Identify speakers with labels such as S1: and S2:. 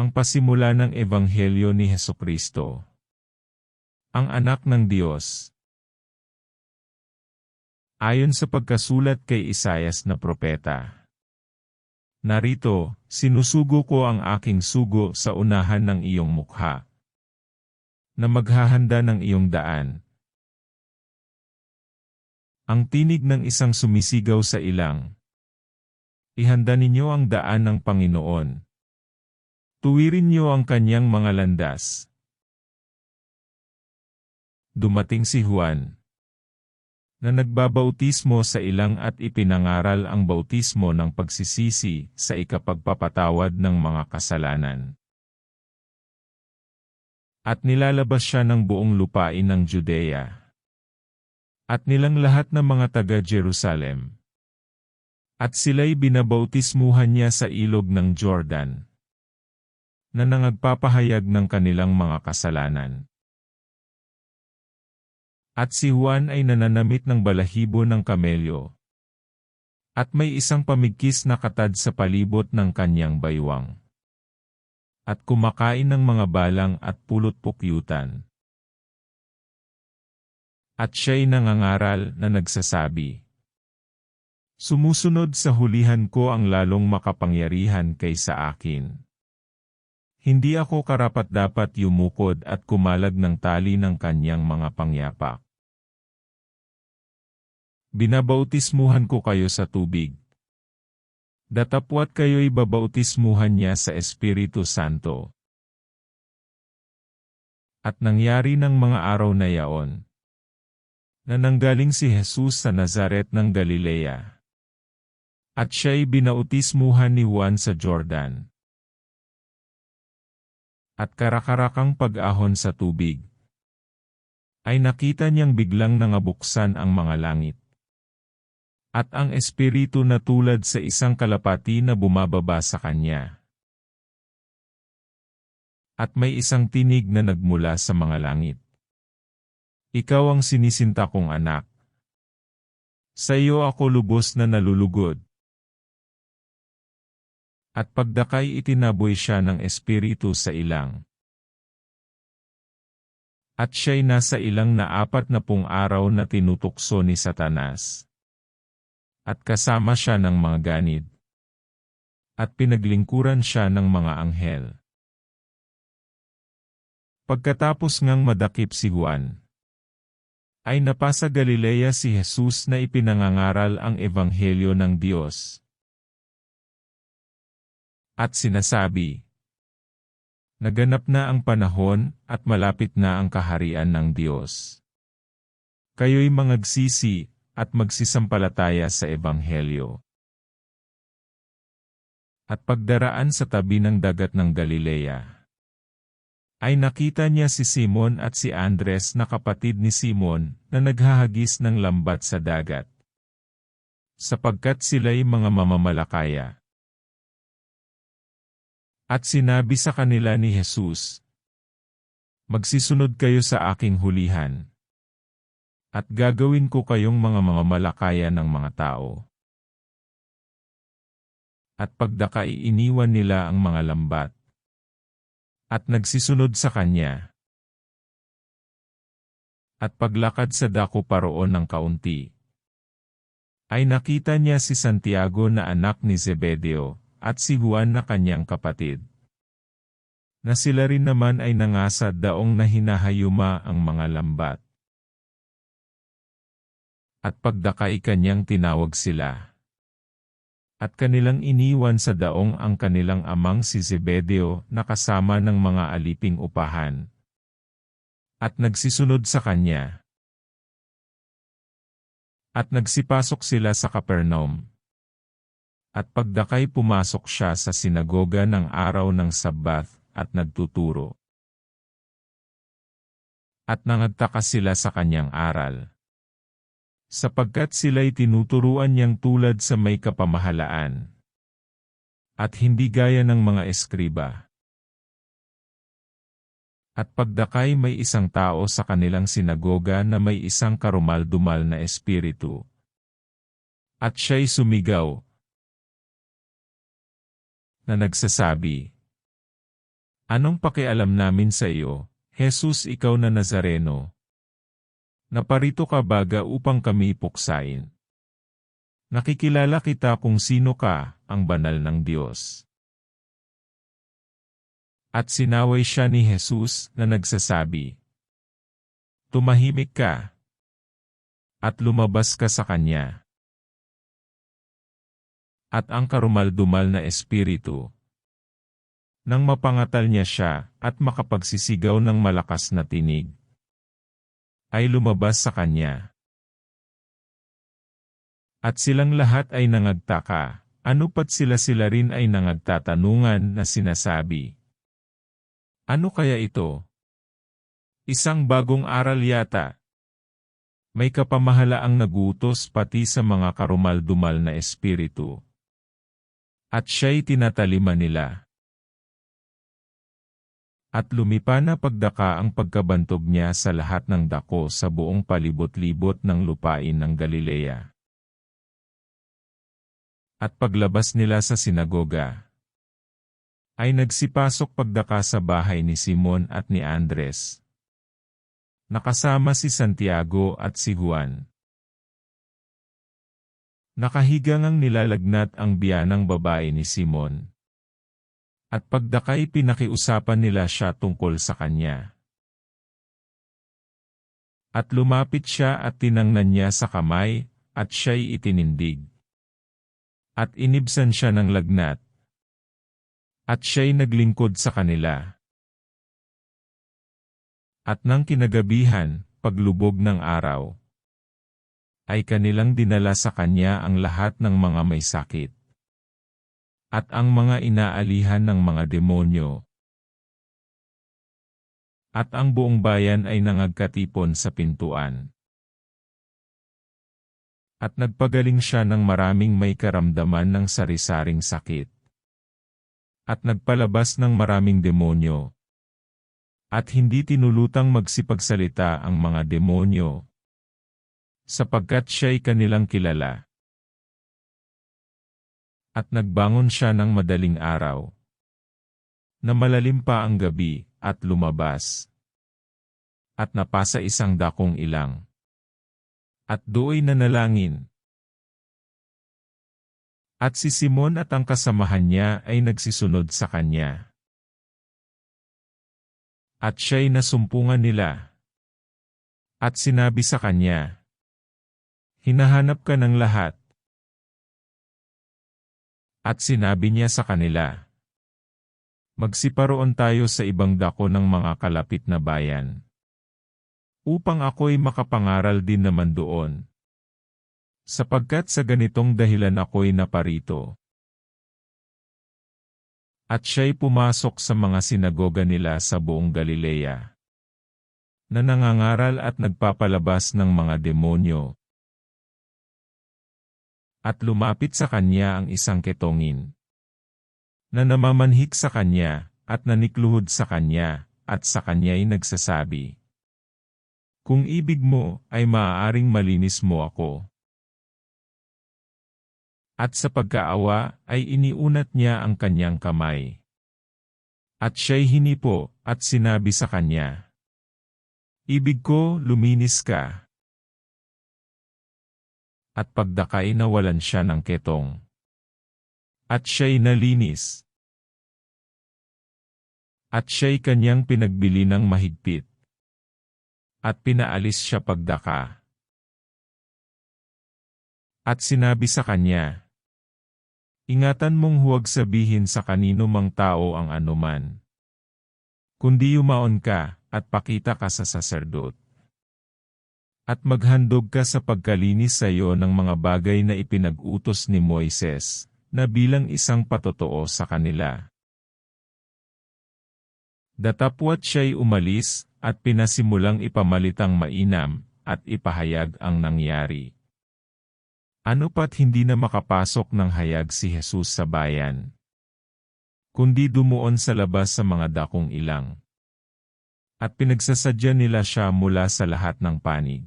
S1: Ang pasimula ng Ebanghelyo ni Heso Kristo. Ang anak ng Diyos. Ayon sa pagkasulat kay Isayas na propeta. Narito, sinusugo ko ang aking sugo sa unahan ng iyong mukha. Na maghahanda ng iyong daan. Ang tinig ng isang sumisigaw sa ilang. Ihanda ninyo ang daan ng Panginoon. Tuwirin niyo ang kanyang mga landas. Dumating si Juan na nagbabautismo sa ilang at ipinangaral ang bautismo ng pagsisisi sa ikapagpapatawad ng mga kasalanan. At nilalabas siya ng buong lupain ng Judea. At nilang lahat ng mga taga-Jerusalem. At sila'y binabautismuhan niya sa ilog ng Jordan na nangagpapahayag ng kanilang mga kasalanan. At si Juan ay nananamit ng balahibo ng kamelyo. At may isang pamigkis na katad sa palibot ng kanyang baywang. At kumakain ng mga balang at pulot-pukyutan. At siya'y nangangaral na nagsasabi, Sumusunod sa hulihan ko ang lalong makapangyarihan kaysa akin. Hindi ako karapat-dapat yumukod at kumalag ng tali ng kanyang mga pangyapak. Binabautismuhan ko kayo sa tubig. Datapwat kayo'y babautismuhan niya sa Espiritu Santo. At nangyari ng mga araw na yaon, na nanggaling si Jesus sa Nazaret ng Galilea. At siya'y binautismuhan ni Juan sa Jordan. At karakarakang pag-ahon sa tubig, ay nakita niyang biglang nangabuksan ang mga langit at ang espiritu na tulad sa isang kalapati na bumababa sa kanya. At may isang tinig na nagmula sa mga langit. Ikaw ang sinisinta kong anak. Sa iyo ako lubos na nalulugod. At pagdakay itinaboy siya ng espiritu sa ilang. At siya'y nasa ilang na apat na pung araw na tinutukso ni Satanas at kasama siya ng mga ganid. At pinaglingkuran siya ng mga anghel. Pagkatapos ngang madakip si Juan, ay napasa Galilea si Jesus na ipinangangaral ang Ebanghelyo ng Diyos. At sinasabi, Naganap na ang panahon at malapit na ang kaharian ng Diyos. Kayo'y mangagsisi at magsisampalataya sa Ebanghelyo. At pagdaraan sa tabi ng dagat ng Galilea, ay nakita niya si Simon at si Andres na kapatid ni Simon na naghahagis ng lambat sa dagat. Sapagkat sila'y mga mamamalakaya. At sinabi sa kanila ni Jesus, Magsisunod kayo sa aking hulihan. At gagawin ko kayong mga mamamalakaya ng mga tao. At pagdaka iniwan nila ang mga lambat. At nagsisunod sa kanya. At paglakad sa dako paroon ng kaunti. Ay nakita niya si Santiago na anak ni Zebedeo, at si Juan na kanyang kapatid. Na sila rin naman ay nangasad daong na hinahayuma ang mga lambat at pagdakay kanyang tinawag sila. At kanilang iniwan sa daong ang kanilang amang si Zebedeo na kasama ng mga aliping upahan. At nagsisunod sa kanya. At nagsipasok sila sa Capernaum. At pagdakay pumasok siya sa sinagoga ng araw ng Sabbath at nagtuturo. At nangagtaka sila sa kanyang aral sapagkat sila'y tinuturuan niyang tulad sa may kapamahalaan. At hindi gaya ng mga eskriba. At pagdakay may isang tao sa kanilang sinagoga na may isang karumal-dumal na espiritu. At siya'y sumigaw na nagsasabi, Anong pakialam namin sa iyo, Jesus ikaw na Nazareno? Naparito ka baga upang kami puksain. Nakikilala kita kung sino ka, ang banal ng Diyos. At sinaway siya ni Jesus na nagsasabi, Tumahimik ka, at lumabas ka sa kanya. At ang karumaldumal na espiritu, nang mapangatal niya siya at makapagsisigaw ng malakas na tinig, ay lumabas sa kanya. At silang lahat ay nangagtaka, ano pat sila-sila rin ay nangagtatanungan na sinasabi. Ano kaya ito? Isang bagong aral yata. May kapamahalaang nagutos pati sa mga karumal-dumal na espiritu. At siya'y tinatalima nila. At lumipa na pagdaka ang pagkabantog niya sa lahat ng dako sa buong palibot-libot ng lupain ng Galilea. At paglabas nila sa sinagoga, ay nagsipasok pagdaka sa bahay ni Simon at ni Andres. Nakasama si Santiago at si Juan. Nakahigang ang nilalagnat ang biyanang babae ni Simon. At pagdakay pinakiusapan nila siya tungkol sa kanya. At lumapit siya at tinangnan niya sa kamay, at siya'y itinindig. At inibsan siya ng lagnat. At siya'y naglingkod sa kanila. At nang kinagabihan, paglubog ng araw, ay kanilang dinala sa kanya ang lahat ng mga may sakit at ang mga inaalihan ng mga demonyo. At ang buong bayan ay nangagkatipon sa pintuan. At nagpagaling siya ng maraming may karamdaman ng sarisaring sakit. At nagpalabas ng maraming demonyo. At hindi tinulutang magsipagsalita ang mga demonyo. Sapagkat siya'y kanilang kilala. At nagbangon siya ng madaling araw. Na malalim pa ang gabi, at lumabas. At napasa isang dakong ilang. At do'y nanalangin. At si Simon at ang kasamahan niya ay nagsisunod sa kanya. At siya'y nasumpungan nila. At sinabi sa kanya, Hinahanap ka ng lahat, at sinabi niya sa kanila, Magsiparoon tayo sa ibang dako ng mga kalapit na bayan. Upang ako'y makapangaral din naman doon. Sapagkat sa ganitong dahilan ako'y naparito. At siya'y pumasok sa mga sinagoga nila sa buong Galilea. Na nangangaral at nagpapalabas ng mga demonyo, at lumapit sa kanya ang isang ketongin. Na namamanhik sa kanya, at nanikluhod sa kanya, at sa kanya'y nagsasabi. Kung ibig mo, ay maaaring malinis mo ako. At sa pagkaawa, ay iniunat niya ang kanyang kamay. At siya'y hinipo, at sinabi sa kanya, Ibig ko, luminis ka at pagdakay nawalan siya ng ketong. At siya'y nalinis. At siya'y kanyang pinagbili ng mahigpit. At pinaalis siya pagdaka. At sinabi sa kanya, Ingatan mong huwag sabihin sa kanino mang tao ang anuman. Kundi yumaon ka, at pakita ka sa saserdot at maghandog ka sa pagkalinis sa iyo ng mga bagay na ipinag-utos ni Moises, na bilang isang patotoo sa kanila. Datapwat siya'y umalis, at pinasimulang ipamalitang mainam, at ipahayag ang nangyari. Ano pat hindi na makapasok ng hayag si Jesus sa bayan? Kundi dumuon sa labas sa mga dakong ilang. At pinagsasadya nila siya mula sa lahat ng panig.